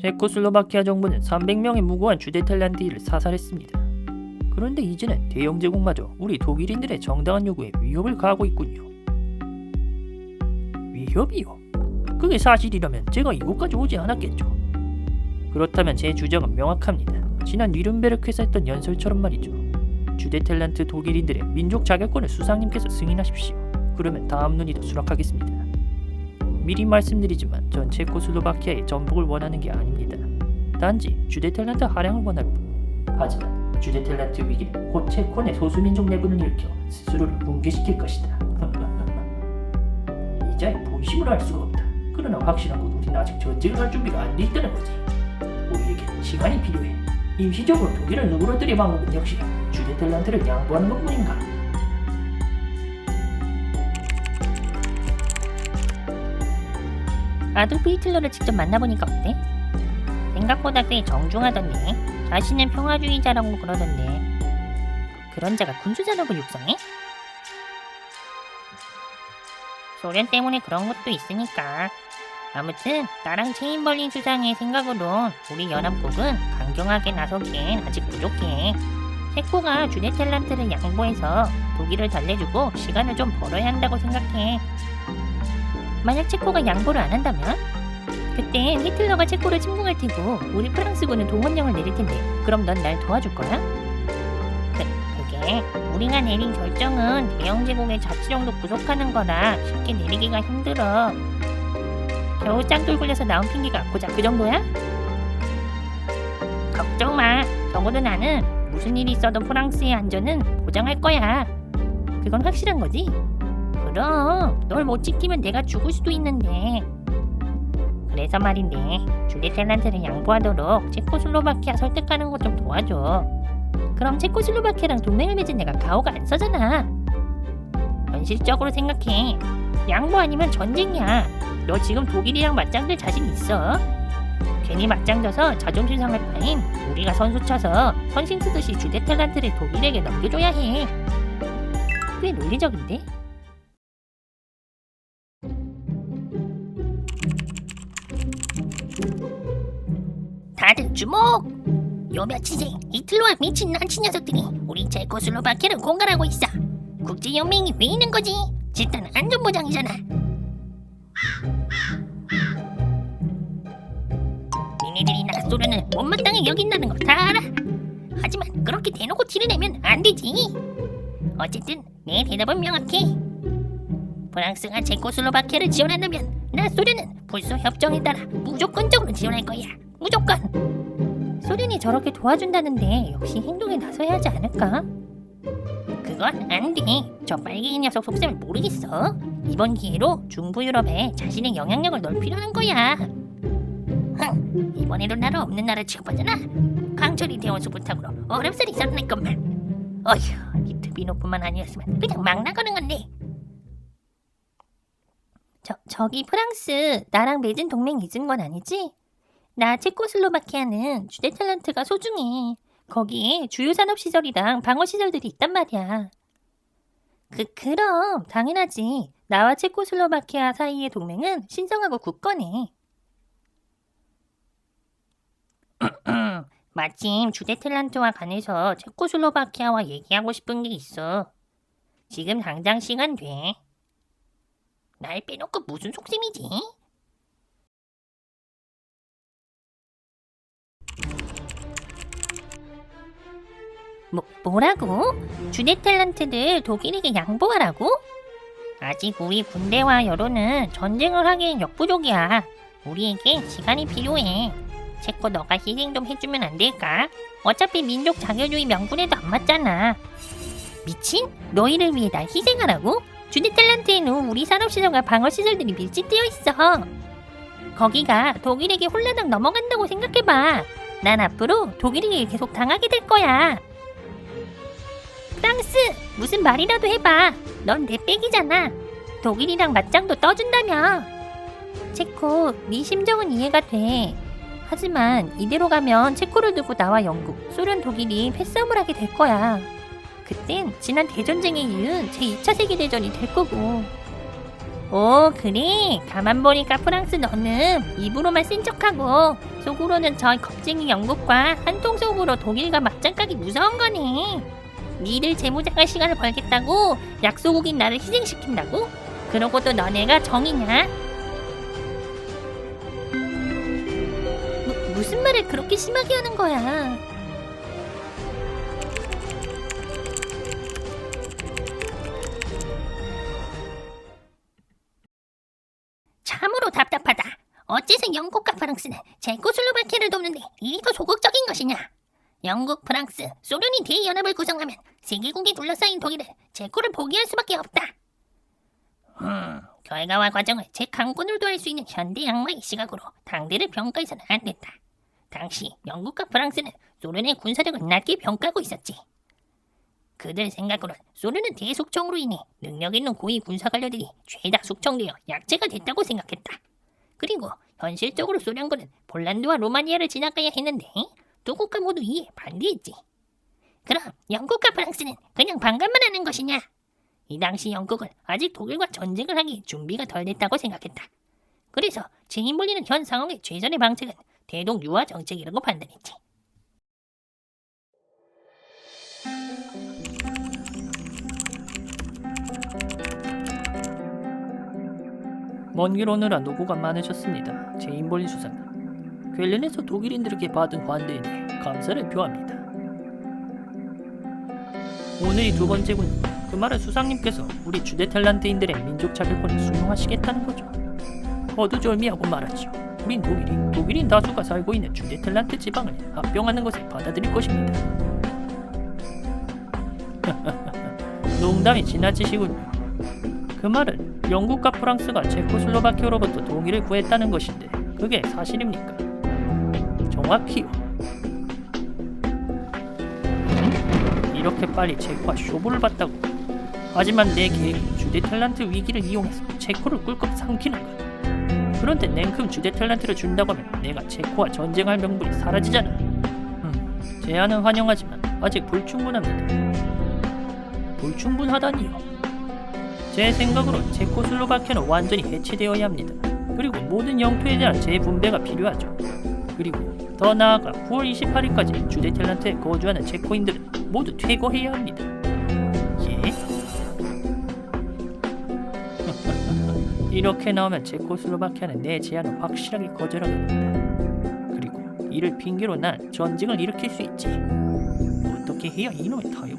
체코슬로바키아 정부는 300명의 무고한 주대 탤런트를 사살했습니다. 그런데 이제는 대영 제국마저 우리 독일인들의 정당한 요구에 위협을 가하고 있군요. 위협이요? 그게 사실이라면 제가 이곳까지 오지 않았겠죠. 그렇다면 제 주장은 명확합니다. 지난 뉘른베르크에서 했던 연설처럼 말이죠. 주대 탤런트 독일인들의 민족 자결권을 수상님께서 승인하십시오. 그러면 다음 논의도 수락하겠습니다. 미리 말씀드리지만 전 체코슬로바키아의 전복을 원하는 게 아닙니다. 단지 주대 탤런트 하량을 원할 뿐. 하지만 주대 탤런트 위기는 곧 체코 내 소수민족 내분을 일으켜 스스로를 붕괴시킬 것이다. 이자에 본심을 알 수가 없다. 그러나 확실한 건 우리는 아직 전쟁을 할 준비가 안 돼 있다는 거지. 우리에게 시간이 필요해. 임시적으로 독일을 누그러뜨릴 방법은 역시 주대 탤런트를 양보하는 것뿐인가? 아돌프 히틀러를 직접 만나보니까 어때? 생각보다 꽤 정중하던데. 자신은 평화주의자라고 그러던데. 그런 자가 군수산업을 육성해? 소련 때문에 그런 것도 있으니까. 아무튼 나랑 체인벌린 수상의 생각으론 우리 연합국은 강경하게 나서기엔 아직 부족해. 체코가 주네 탤런트를 양보해서 독일을 달래주고 시간을 좀 벌어야 한다고 생각해 만약 체코가 양보를 안 한다면? 그땐 히틀러가 체코를 침공할 테고 우리 프랑스군은 동원령을 내릴 텐데 그럼 넌 날 도와줄 거야? 그, 그게 우리가 내린 결정은 대영 제국의 자치령도 부족하는 거라 쉽게 내리기가 힘들어 겨우 짱돌 굴려서 나온 핑계가 고작 그 정도야? 걱정 마 적어도 나는 무슨 일이 있어도 프랑스의 안전은 보장할 거야 그건 확실한 거지? 그럼 널 못 지키면 내가 죽을 수도 있는데 그래서 말인데 줄리 탤런트를 양보하도록 체코슬로바키아 설득하는 것 좀 도와줘 그럼 체코슬로바키아랑 동맹을 맺은 내가 가오가 안 서잖아 현실적으로 생각해 양보 아니면 전쟁이야 너 지금 독일이랑 맞짱들 자신 있어? 괜히 맞짱 져서 자존심 상할 바엔 우리가 선수 쳐서 선심 쓰듯이 주대 탤런트를 독일에게 넘겨줘야 해. 꽤 논리적인데? 주목! 요 며칠째 이틀로와 미친 난치 녀석들이 우리 체코슬로바키아를 공갈하고 있어. 국제연맹이 왜 있는 거지? 집단 안전보장이잖아. 니네들이 나 소련을 못마땅히 여긴다는 거다 알아. 하지만 그렇게 대놓고 티를 내면 안 되지. 어쨌든 내 대답은 명확해. 프랑스가 체코슬로바키아를 지원한다면 나 소련은 불소 협정에 따라 무조건적으로 지원할 거야. 무조건. 소련이 저렇게 도와준다는데 역시 행동에 나서야 하지 않을까? 그건 안 돼. 저 빨갱이 녀석 속셈을 모르겠어. 이번 기회로 중부 유럽에 자신의 영향력을 넓히려는 거야. 흥, 이번에도 나라 없는 나라 취급하잖아. 강철이 대원수 부탁으로 어렵사리 살아날 것만. 어휴, 리트비노뿐만 아니었으면 그냥 막 나가는 건데. 저 저기 프랑스 나랑 맺은 동맹 잊은 건 아니지? 나 체코슬로바키아는 주대 탤런트가 소중해. 거기에 주요 산업 시설이랑 방어 시설들이 있단 말이야. 그 그럼 당연하지. 나와 체코슬로바키아 사이의 동맹은 신성하고 굳건해. 마침 주대 탤런트와 관해서 체코슬로바키아와 얘기하고 싶은 게 있어. 지금 당장 시간 돼. 날 빼놓고 무슨 속셈이지? 뭐, 뭐라고? 탤런트들 독일에게 양보하라고? 아직 우리 군대와 여론은 전쟁을 하기엔 역부족이야. 우리에게 시간이 필요해. 체코 너가 희생 좀 해주면 안 될까? 어차피 민족 자결주의 명분에도 안 맞잖아. 미친? 너희를 위해 날 희생하라고? 주디 탤런트에는 우리 산업시설과 방어시설들이 밀집되어 있어. 거기가 독일에게 홀라당 넘어간다고 생각해봐. 난 앞으로 독일에게 계속 당하게 될 거야. 프랑스, 무슨 말이라도 해봐. 넌내 빽이잖아. 독일이랑 맞짱도 떠준다며. 체코, 네 심정은 이해가 돼. 하지만 이대로 가면 체코를 두고 나와 영국, 소련, 독일이 패싸움을 하게 될 거야. 그땐 지난 대전쟁의 이은 제2차 세계대전이 될 거고. 오 그래 가만 보니까 프랑스 너는 입으로만 센 척하고 속으로는 저 겁쟁이 영국과 한통 속으로 독일과 맞짱 까기 무서운 거네 니들 재무장할 시간을 벌겠다고 약소국인 나를 희생시킨다고? 그러고도 너네가 정이냐? 무, 무슨 말을 그렇게 심하게 하는 거야 참으로 답답하다. 어째서 영국과 프랑스는 제코슬로바키아를 돕는데 이리 더 소극적인 것이냐? 영국, 프랑스, 소련이 대연합을 구성하면 세계국이 둘러싸인 독일은 제코를 포기할 수밖에 없다. 음, 결과와 과정을 제 강권으로도 할수 있는 현대 양마의 시각으로 당대를 평가해서는 안 된다. 당시 영국과 프랑스는 소련의 군사력을 낮게 평가하고 있었지. 그들 생각으론 소련은 대속정으로 인해 능력 있는 고위 군사 관료들이 죄다 숙청되어 약체가 됐다고 생각했다. 그리고 현실적으로 소련군은 폴란드와 로마니아를 지나가야 했는데 두 국가 모두 이에 반대했지. 그럼 영국과 프랑스는 그냥 반감만 하는 것이냐? 이 당시 영국은 아직 독일과 전쟁을 하기 준비가 덜 됐다고 생각했다. 그래서 벌리는 현 상황의 최선의 방책은 대동 유화 정책이라고 판단했지. 먼 길 오느라 노고가 많으셨습니다. 제인볼리 수상. 퀼른에서 독일인들에게 받은 대해 감사를 표합니다. 오늘이 두 번째군요. 그 말은 수상님께서 우리 주데텔란트인들의 민족 자결권을 수용하시겠다는 거죠. 거두절미하고 말하지요. 우린 독일이 독일인 다수가 살고 있는 주데텔란트 지방을 합병하는 것을 받아들일 것입니다. 농담이 지나치시군요. 그 말은 영국과 프랑스가 체코슬로바키아로부터 동의를 구했다는 것인데 그게 사실입니까? 정확히요. 음? 이렇게 빨리 체코와 쇼부를 봤다고. 하지만 내 계획은 주데텔란트 위기를 이용해서 체코를 꿀꺽 삼키는 것. 그런데 냉큼 주데텔란트를 준다고 하면 내가 체코와 전쟁할 명분이 사라지잖아. 음, 제안은 환영하지만 아직 불충분합니다. 불충분하다니요. 제 생각으로 체코슬로바키아는 완전히 해체되어야 합니다. 그리고 모든 영토에 대한 재분배가 필요하죠. 그리고 더 나아가 9월 28일까지 주데텔란트에 거주하는 체코인들은 모두 퇴거해야 합니다. 예? 이렇게 나오면 체코슬로바키아는 내 제안을 확실하게 거절하게 됩니다. 그리고 이를 핑계로 난 전쟁을 일으킬 수 있지. 어떻게 해야 이놈의 하려나?